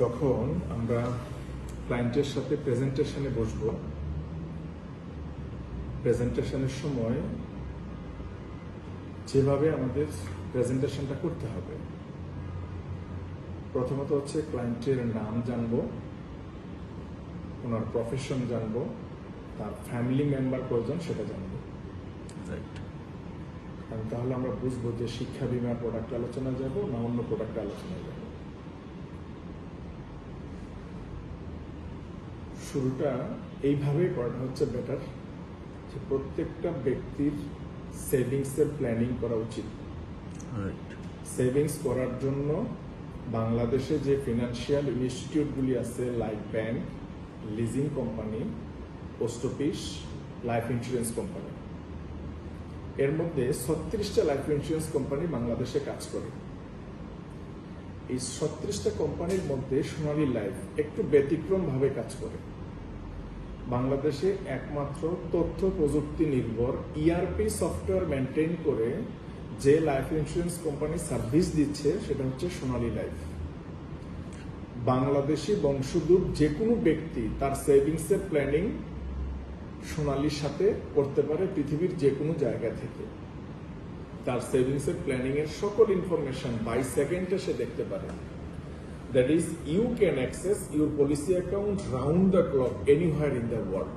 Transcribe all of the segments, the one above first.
যখন আমরা ক্লায়েন্টের সাথে প্রেজেন্টেশনে বসব প্রেজেন্টেশনের সময় যেভাবে আমাদের প্রেজেন্টেশনটা করতে হবে প্রথমত হচ্ছে ক্লায়েন্টের নাম জানব ওনার প্রফেশন জানব তার ফ্যামিলি মেম্বার কয়জন সেটা জানব। তাহলে আমরা বুঝব যে শিক্ষা বিমার প্রোডাক্ট আলোচনা যাব না অন্য প্রোডাক্ট আলোচনা যাব। শুরুটা এইভাবেই করাটা হচ্ছে বেটার যে প্রত্যেকটা ব্যক্তির সেভিংসের প্ল্যানিং করা উচিত। সেভিংস করার জন্য বাংলাদেশে যে ফিনান্সিয়াল ইনস্টিটিউটগুলি আছে life bank leasing company post office life insurance company এর মধ্যে ছত্রিশটা লাইফ ইন্স্যুরেন্স কোম্পানি বাংলাদেশে কাজ করে। এই ছত্রিশটা কোম্পানির মধ্যে সোনালী লাইফ একটু ব্যতিক্রম ভাবে কাজ করে। বাংলাদেশে একমাত্র তথ্য প্রযুক্তি নির্ভর ইআরপি সফটওয়্যার মেনটেন করে যে লাইফ ইন্স্যুরেন্স কোম্পানি সার্ভিস দিচ্ছে, সেটা হচ্ছে সোনালী লাইফ বাংলাদেশি বংশোদ্ভূত যে কোনো ব্যক্তি তার সেভিংসের প্ল্যানিং সোনালীর সাথে করতে পারে পৃথিবীর যে কোনো জায়গা থেকে। তার সেভিংসের প্ল্যানিং এর সকল ইনফরমেশন বাই সেকেন্ডে সে দেখতে পারে। That is you can access your policy account round the clock anywhere in the world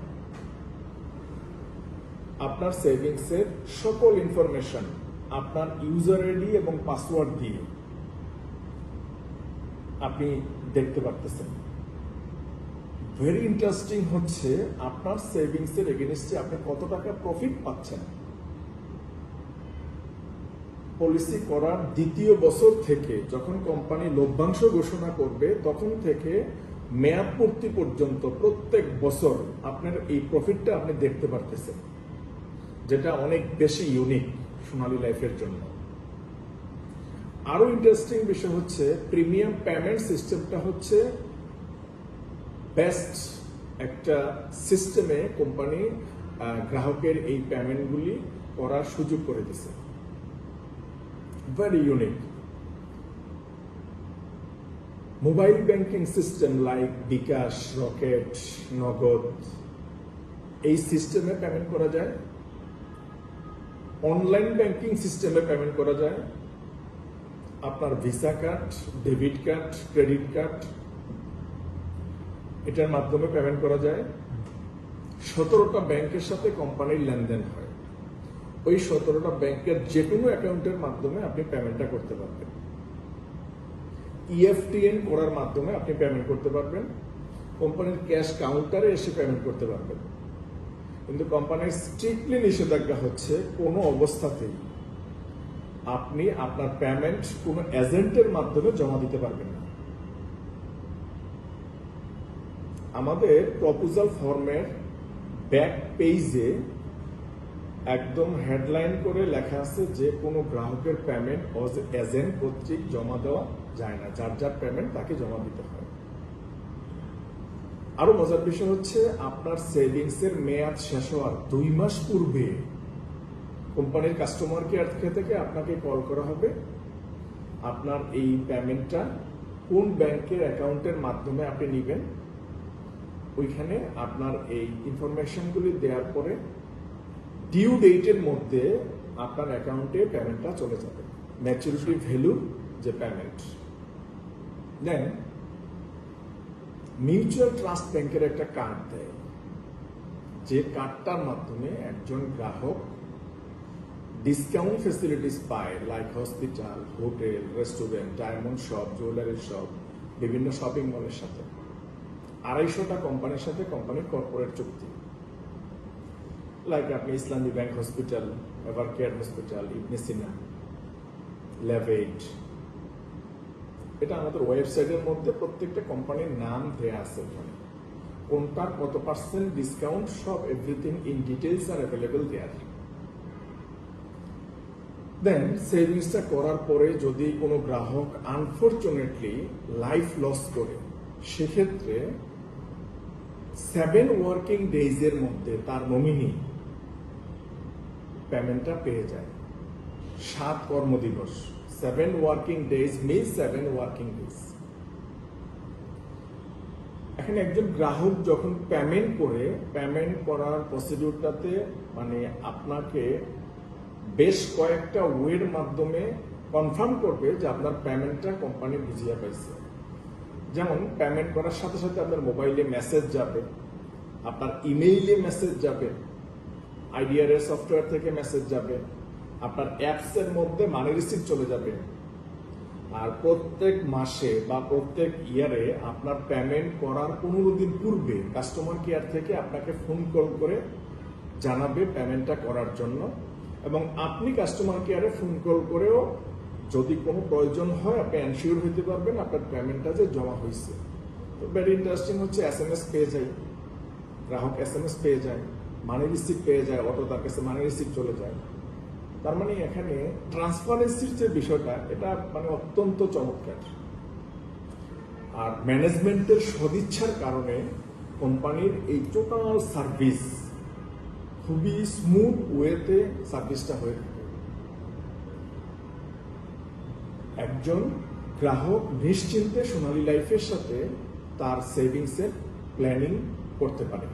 আপনার সেভিংসের সকল ইনফরমেশন আপনার ইউজার আইডি এবং পাসওয়ার্ড দিয়ে আপনি দেখতে পারতেছেন। ভেরি ইন্টারেস্টিং হচ্ছে, আপনার সেভিংসের এগেনস্টে আপনি কত টাকা প্রফিট পাচ্ছেন। পলিসি করার দ্বিতীয় বছর থেকে যখন কোম্পানি লভ্যাংশ ঘোষণা করবে, তখন থেকে মেয়াদ পূর্তি পর্যন্ত প্রত্যেক বছর আপনার এই প্রফিটটা আপনি দেখতে পারতেছেন, যেটা অনেক বেশি ইউনিক সোনালী লাইফের জন্য। আরও ইন্টারেস্টিং বিষয় হচ্ছে প্রিমিয়াম পেমেন্ট সিস্টেমটা হচ্ছে বেস্ট একটা সিস্টেমে কোম্পানি গ্রাহকের এই পেমেন্টগুলি করার সুযোগ করে দিছে very unique. Mobile banking system like bKash Rocket Nagad এই সিস্টেমে পেমেন্ট করা যায়। অনলাইন ব্যাংকিং সিস্টেমে পেমেন্ট করা যায়। আপনার Visa card debit card credit card এটার মাধ্যমে পেমেন্ট করা যায়। সতেরোটা ব্যাংকের সাথে কোম্পানির লেনদেন হয়। ওই সতেরোটা ব্যাংকের যে কোনো অ্যাকাউন্টের মাধ্যমে আপনি পেমেন্টটা করতে পারবেন। ইএফটিএন করার মাধ্যমে আপনি পেমেন্ট করতে পারবেন। কোম্পানির ক্যাশ কাউন্টারে এসে পেমেন্ট করতে পারবেন। কিন্তু কোম্পানির স্ট্রিক্টলি নিষেধাজ্ঞা হচ্ছে, কোনো অবস্থাতেই আপনি আপনার পেমেন্ট কোনো এজেন্টের মাধ্যমে জমা দিতে পারবেন না। আমাদের প্রপোজাল ফর্মের ব্যাক পেজে একদম হেডলাইন করে লেখা আছে যে কোনো গ্রাহকের পেমেন্ট এজেন্ট কর্তৃক জমা দেওয়া যায় না। যার যার পেমেন্ট তাকে জমা দিতে হয়। আরও মজার বিষয় হচ্ছে, আপনার সেভিংস এর মেয়াদ শেষ হওয়ার দুই মাস পূর্বে কোম্পানির কাস্টমার কেয়ার থেকে আপনাকে কল করা হবে। আপনার এই পেমেন্টটা কোন ব্যাংকের অ্যাকাউন্টের মাধ্যমে আপনি নেবেন? ওইখানে আপনার এই ইনফরমেশনগুলি দেওয়ার পরে ডিউ ডেটের মধ্যে আপনার অ্যাকাউন্টে পেমেন্টটা চলে যাবে। ম্যাচুরিটি ভ্যালু যে পেমেন্ট দেন মিউচুয়াল ট্রাস্ট ব্যাংকের একটা কার্ড দেয়। যে কার্ডটার মাধ্যমে একজন গ্রাহক ডিসকাউন্ট ফেসিলিটিস পায় like hospital hotel restaurant diamond shop jewellery shop বিভিন্ন শপিং মলের সাথে। আড়াইশোটা কোম্পানির সাথে কোম্পানির কর্পোরেট চুক্তি। লাইক আপনি Islami bank hospital Evercare hospital Ibn Sina লেভেট এটা আমাদের ওয়েবসাইটের মধ্যে প্রত্যেকটা কোম্পানির নাম দেয়া আছে ওখানে কোনটার কত পার্সেন্ট ডিসকাউন্ট সব এভরিথিং ইন ডিটেলস আর অ্যাভেলেবল দেয়ার দেন সেভিংসটা করার পরে যদি কোনো গ্রাহক আনফর্চুনেটলি লাইফ লস করে, সেক্ষেত্রে সেভেন ওয়ার্কিং ডেজের মধ্যে তার নমিনি পেমেন্টটা পেয়ে যায়। সাত কর্মদিবস seven working days means seven working days এখন একজন গ্রাহক যখন পেমেন্ট করে পেমেন্ট করার প্রসিডিউরটাতে মানে আপনাকে বেশ কয়েকটা ওয়ের মাধ্যমে কনফার্ম করবে যে আপনার পেমেন্টটা কোম্পানি বুঝিয়ে পাইছে। যেমন পেমেন্ট করার সাথে সাথে আপনার মোবাইলে মেসেজ যাবে, আপনার ইমেইলে মেসেজ যাবে আইডিআরএস সফটওয়্যার থেকে মেসেজ যাবে, আপনার অ্যাপস এর মধ্যে মানি রিসিভ চলে যাবে। আর প্রত্যেক মাসে বা প্রত্যেক ইয়ারে আপনার পেমেন্ট করার পনেরো দিন পূর্বে কাস্টমার কেয়ার থেকে আপনাকে ফোন কল করে জানাবে পেমেন্টটা করার জন্য। এবং আপনি কাস্টমার কেয়ারে ফোন কল করেও যদি কোনো প্রয়োজন হয়, আপনি এনশিওর হইতে পারবেন আপনার পেমেন্টটা যে জমা হয়েছে তো ভেরি ইন্টারেস্টিং হচ্ছে এস এম এস পেয়ে যাই গ্রাহক এস এম এস পেয়ে যায়। মানি পেয়ে যায় অটো তার কাছে মানি চলে যায়। তার মানে এখানে ট্রান্সপারেন্সির যে বিষয়টা, এটা মানে অত্যন্ত চমৎকার। আর ম্যানেজমেন্টের সদিচ্ছার কারণে কোম্পানির এই টোটাল সার্ভিস খুবই স্মুথ ওয়েতে সার্ভিসটা হয়ে থাকে। একজন গ্রাহক নিশ্চিন্তে সোনালী লাইফের সাথে তার সেভিংসের প্ল্যানিং করতে পারে।